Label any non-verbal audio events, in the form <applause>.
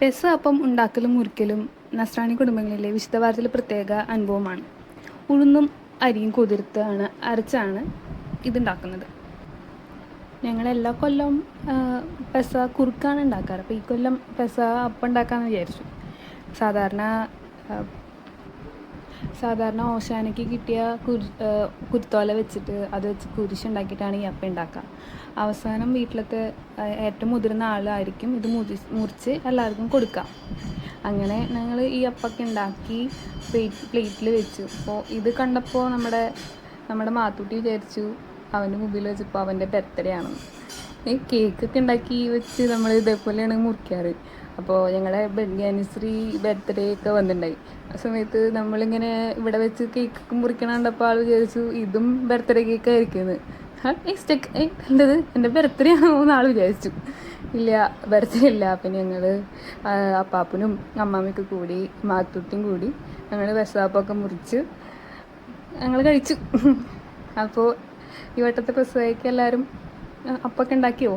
പെസ അപ്പം ഉണ്ടാക്കലും മുറിക്കലും നസ്രാണി കുടുംബങ്ങളിലെ വിശുദ്ധ വാരത്തിലെ പ്രത്യേക അനുഭവമാണ്. ഉഴുന്നും അരിയും കുതിർത്താണ് അരച്ചാണ് ഇതുണ്ടാക്കുന്നത്. ഞങ്ങൾ എല്ലാ കൊല്ലം പെസ കുറുക്കാണ് ഉണ്ടാക്കാറ്. അപ്പോൾ ഈ കൊല്ലം പെസ അപ്പം ഉണ്ടാക്കാമെന്ന് വിചാരിച്ചു. സാധാരണ സാധാരണ ഓശാനയ്ക്ക് കിട്ടിയ കുരു കുരുത്തോല വെച്ചിട്ട് അത് വെച്ച് കുരിശുണ്ടാക്കിയിട്ടാണ് ഈ അപ്പം ഉണ്ടാക്കുക. അവസാനം വീട്ടിലത്തെ ഏറ്റവും മുതിർന്ന ആളായിരിക്കും ഇത് മുറി മുറിച്ച് എല്ലാവർക്കും കൊടുക്കാം അങ്ങനെ ഞങ്ങൾ ഈ അപ്പൊക്കെ ഉണ്ടാക്കി പ്ലേറ്റ് പ്ലേറ്റിൽ വെച്ചു. അപ്പോൾ ഇത് കണ്ടപ്പോൾ നമ്മുടെ നമ്മുടെ മാത്തൂട്ടി വിചാരിച്ചു അവന്റെ മുമ്പിൽ വെച്ചപ്പോൾ അവന്റെ ബർത്ത്ഡേ ആണെന്ന് ഈ കേക്കൊക്കെ ഉണ്ടാക്കി വെച്ച് നമ്മൾ ഇതേപോലെയാണ് മുറിക്കാറ്. അപ്പോൾ ഞങ്ങളുടെ ബെഡ്യാനിശ്രീ ബർത്ത്ഡേ ഒക്കെ വന്നിട്ടുണ്ടായി. സമയത്ത് നമ്മളിങ്ങനെ ഇവിടെ വെച്ച് കേക്ക് മുറിക്കണ ആൾ വിചാരിച്ചു ഇതും ബർത്ത്ഡേ കേക്ക് ആയിരിക്കുന്നത് ഏ കണ്ടത് എന്റെ ബർത്ത്ഡേ ആണോ? എന്ന് വിചാരിച്ചു. ഇല്ല ബർത്ത്ഡേ ഇല്ല. അപ്പം ഞങ്ങൾ അപ്പാപ്പനും അമ്മാമ്മയ്ക്ക് കൂടി മാത്തൂട്ടും കൂടി ഞങ്ങൾ വിശാപ്പൊക്കെ മുറിച്ച് ഞങ്ങൾ കഴിച്ചു. <laughs> അപ്പോൾ ഈ വട്ടത്തെ പ്രസവയ്ക്ക് എല്ലാവരും അപ്പൊക്കെ ഉണ്ടാക്കിയോ?